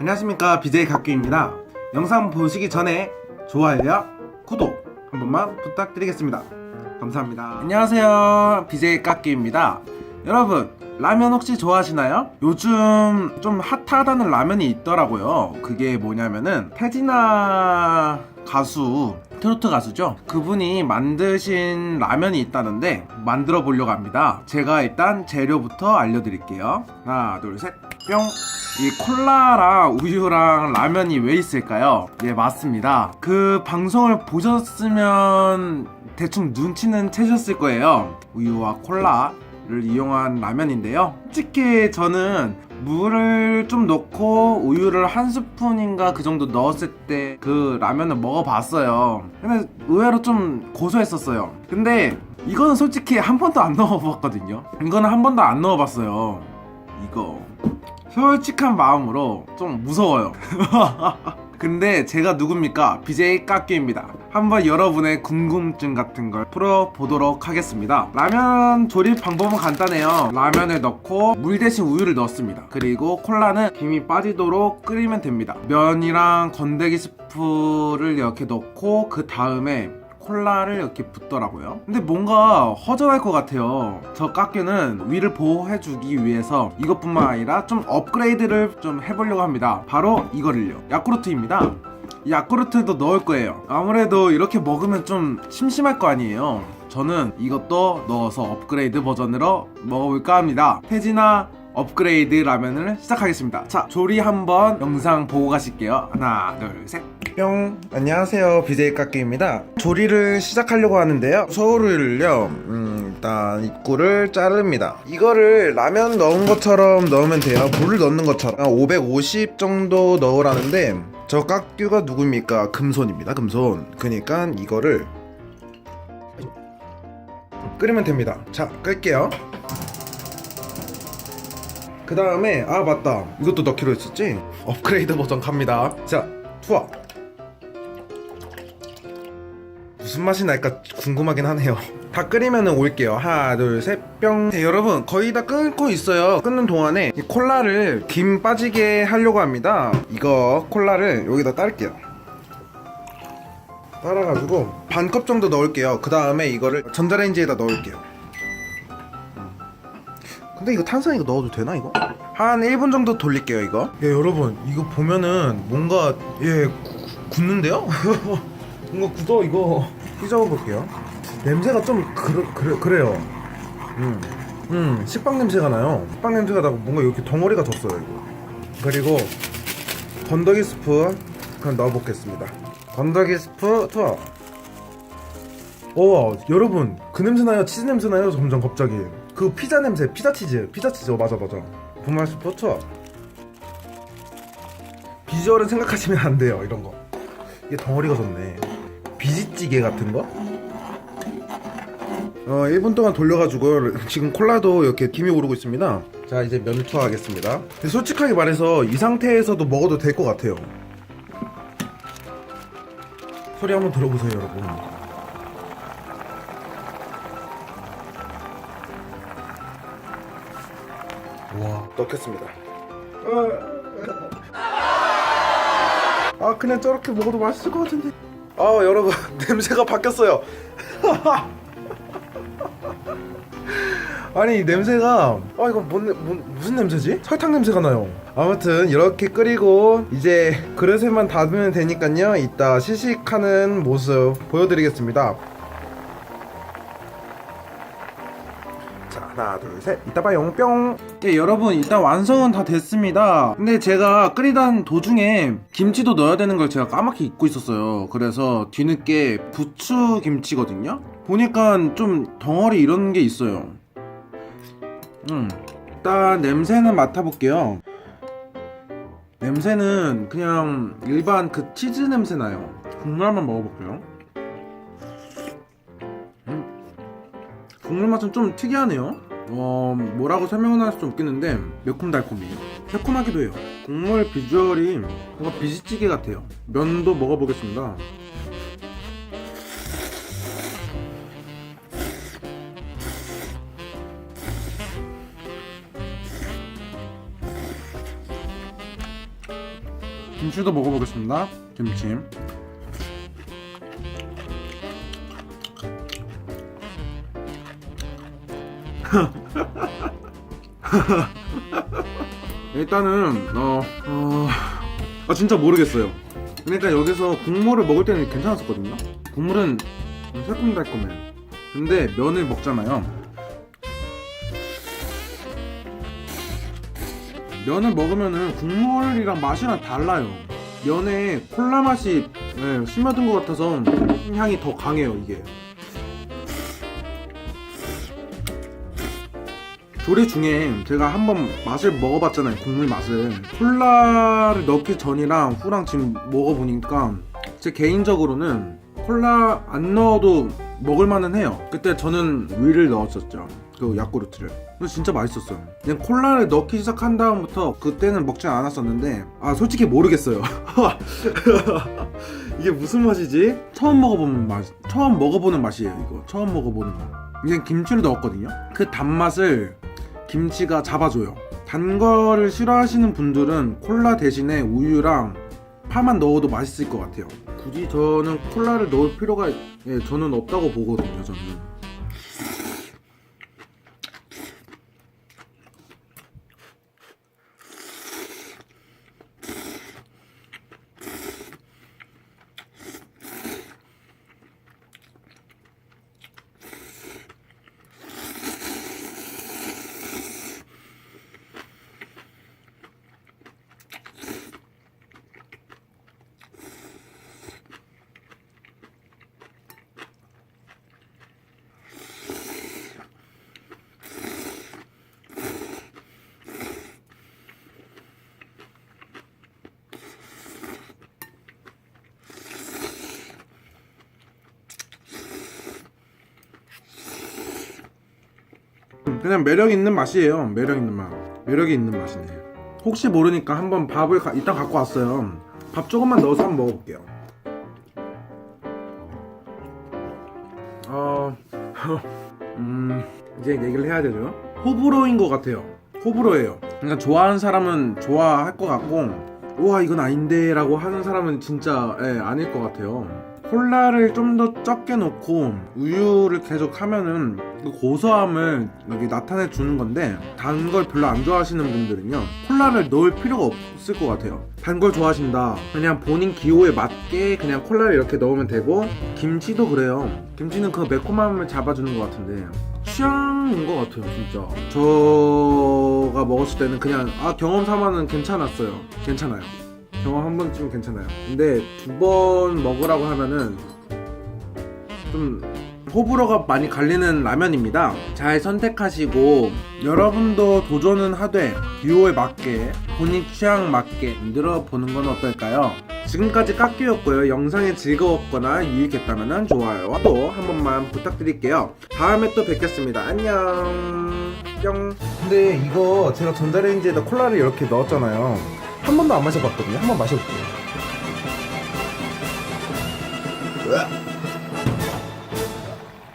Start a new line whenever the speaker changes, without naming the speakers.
안녕하십니까 BJ 각규입니다. 영상 보시기 전에 좋아요와 구독 한 번만 부탁드리겠습니다. 감사합니다. 안녕하세요 BJ 깎기입니다. 여러분 라면 혹시 좋아하시나요? 요즘 좀 핫하다는 라면이 있더라고요. 그게 뭐냐면은 태진아 가수 트로트 가수죠. 그분이 만드신 라면이 있다는데 만들어 보려고 합니다. 제가 일단 재료부터 알려드릴게요. 하나, 둘, 셋, 뿅. 이 콜라랑 우유랑 라면이 왜 있을까요? 예, 맞습니다. 그 방송을 보셨으면 대충 눈치는 채셨을 거예요. 우유와 콜라 를 이용한 라면인데요. 솔직히 저는 물을 좀 넣고 우유를 한 스푼인가 그 정도 넣었을 때 그 라면을 먹어봤어요. 근데 의외로 좀 고소했었어요. 근데 이거는 솔직히 한 번도 안 넣어봤거든요. 이거는 한 번도 안 넣어봤어요. 이거 솔직한 마음으로 좀 무서워요. 근데 제가 누굽니까? BJ 깎기입니다. 한번 여러분의 궁금증 같은 걸 풀어보도록 하겠습니다. 라면 조립 방법은 간단해요. 라면을 넣고 물 대신 우유를 넣습니다. 그리고 콜라는 김이 빠지도록 끓이면 됩니다. 면이랑 건더기 스프를 이렇게 넣고 그 다음에 콜라를 이렇게 붓더라고요. 근데 뭔가 허전할 것 같아요. 저 깎유는 위를 보호해주기 위해서 이것뿐만 아니라 좀 업그레이드를 좀 해보려고 합니다. 바로 이거를요. 야쿠르트입니다. 이 야쿠르트도 넣을 거예요. 아무래도 이렇게 먹으면 좀 심심할 거 아니에요. 저는 이것도 넣어서 업그레이드 버전으로 먹어볼까 합니다. 태진아 업그레이드 라면을 시작하겠습니다. 자, 조리 한번 영상 보고 가실게요. 하나, 둘, 셋. 뿅. 안녕하세요. BJ 깎기입니다. 조리를 시작하려고 하는데요. 소울을요, 음, 일단 입구를 자릅니다. 이거를 라면 넣은 것처럼 넣으면 돼요. 물을 넣는 것처럼. 550 정도 넣으라는데, 저 깎규가 누굽니까? 금손입니다. 금손. 그니까 이거를 끓이면 됩니다. 자, 끌게요. 그 다음에 아 맞다 이것도 넣기로 했었지 업그레이드 버전 갑니다 자 투하 무슨 맛이 날까 궁금하긴 하네요 다 끓이면은 올게요. 하나 둘 셋뿅. 네, 여러분 거의 다 끓고 있어요. 끓는 동안에 이 콜라를 김 빠지게 하려고 합니다. 이거 콜라를 여기다 따를게요. 따라가지고 반 컵 정도 넣을게요. 그 다음에 이거를 전자레인지에다 넣을게요. 근데 이거 탄산 이거 넣어도 되나 이거? 한 1분 정도 돌릴게요 이거. 예 여러분 이거 보면은 뭔가 예 구- 굳는데요? 뭔가 굳어 이거. 휘저어 볼게요 냄새가 좀 그러, 그래, 그래요. 음, 음 식빵 냄새가 나요. 식빵 냄새가 나고 뭔가 이렇게 덩어리가 졌어요 이거. 그리고 건더기 스프 그냥 넣어보겠습니다. 건더기 스프 투어. 오 여러분 그 냄새 나요? 치즈 냄새 나요? 점점 갑자기. 그 피자 냄새 피자 치즈 피자 치즈. 어, 맞아 맞아. 분말 스포츠 비주얼은 생각하시면 안 돼요 이런 거. 이게 덩어리가 좋네. 비지찌개 같은 거 어, 1분 동안 돌려가지고 지금 콜라도 이렇게 김이 오르고 있습니다. 자 이제 면 투하하겠습니다. 근데 솔직하게 말해서 이 상태에서도 먹어도 될 것 같아요. 소리 한번 들어보세요 여러분. 와 넣겠습니다. 아 그냥 저렇게 먹어도 맛있을 것 같은데. 아 여러분 냄새가 바뀌었어요 아니 이 냄새가 아 이거 뭔, 뭔 무슨 냄새지? 설탕 냄새가 나요. 아무튼 이렇게 끓이고 이제 그릇에만 닫으면 되니까요. 이따 시식하는 모습 보여드리겠습니다. 자 하나 둘 셋. 이따 봐요. 뿅. 예, 여러분 일단 완성은 다 됐습니다. 근데 제가 끓이던 도중에 김치도 넣어야 되는 걸 제가 까맣게 잊고 있었어요. 그래서 뒤늦게 부추 김치거든요? 보니까 좀 덩어리 이런 게 있어요 음 일단 냄새는 맡아볼게요 냄새는 그냥 일반 그 치즈 냄새 나요 국물 한번 먹어볼게요 국물 맛은 좀 특이하네요. 어, 뭐라고 설명은 할 수 없겠는데 매콤달콤해요. 새콤하기도 해요. 국물 비주얼이 뭔가 비지찌개 같아요. 면도 먹어보겠습니다. 김치도 먹어보겠습니다. 김치. 일단은 어, 어, 아 진짜 모르겠어요. 그러니까 여기서 국물을 먹을 때는 괜찮았었거든요. 국물은 새콤달콤해. 근데 면을 먹잖아요. 면을 먹으면은 국물이랑 맛이랑 달라요. 면에 콜라 맛이 예, 스며든 것 같아서 향이 더 강해요 이게. 조리 중에 제가 한번 맛을 먹어봤잖아요 국물 맛을 콜라를 넣기 전이랑 후랑 지금 먹어보니까 제 개인적으로는 콜라 안 넣어도 먹을만은 해요 그때 저는 위를 넣었었죠 그 야쿠르트를 진짜 맛있었어요 그냥 콜라를 넣기 시작한 다음부터 그때는 먹지 않았었는데 아 솔직히 모르겠어요 이게 무슨 맛이지? 처음 먹어보는 맛 처음 먹어보는 맛이에요 이거 처음 먹어보는 맛 그냥 김치를 넣었거든요 그 단맛을 김치가 잡아줘요. 단 거를 싫어하시는 분들은 콜라 대신에 우유랑 파만 넣어도 맛있을 것 같아요. 굳이 저는 콜라를 넣을 필요가 예, 저는 없다고 보거든요. 저는. 그냥 매력 있는 맛이에요. 매력 있는 맛. 매력이 있는 맛이네. 혹시 모르니까 한번 밥을 가, 이따 갖고 왔어요. 밥 조금만 넣어서 한번 먹어볼게요. 어, 음, 이제 얘기를 해야 되죠. 호불호인 것 같아요. 호불호예요. 그러니까 좋아하는 사람은 좋아할 것 같고, 우와 이건 아닌데라고 하는 사람은 진짜 예, 아닐 것 같아요. 콜라를 좀 더 적게 넣고 우유를 계속 하면은 그 고소함을 여기 나타내 주는 건데 단 걸 별로 안 좋아하시는 분들은요 콜라를 넣을 필요가 없을 것 같아요. 단 걸 좋아하신다. 그냥 본인 기호에 맞게 그냥 콜라를 이렇게 넣으면 되고 김치도 그래요. 김치는 그 매콤함을 잡아주는 것 같은데 취향인 것 같아요 진짜. 저가 먹었을 때는 그냥 아 경험 삼아는 괜찮았어요. 괜찮아요 경험 한 번쯤 괜찮아요. 근데 두 번 먹으라고 하면은 좀 호불호가 많이 갈리는 라면입니다. 잘 선택하시고 여러분도 도전은 하되 듀오에 맞게 본인 취향 맞게 만들어 보는 건 어떨까요? 지금까지 깎기였고요. 영상이 즐거웠거나 유익했다면 좋아요와 또 한 번만 부탁드릴게요. 다음에 또 뵙겠습니다. 안녕. 뿅. 근데 이거 제가 전자레인지에다 콜라를 이렇게 넣었잖아요. 한 번도 안 마셔봤거든요. 한 번 마셔볼게요.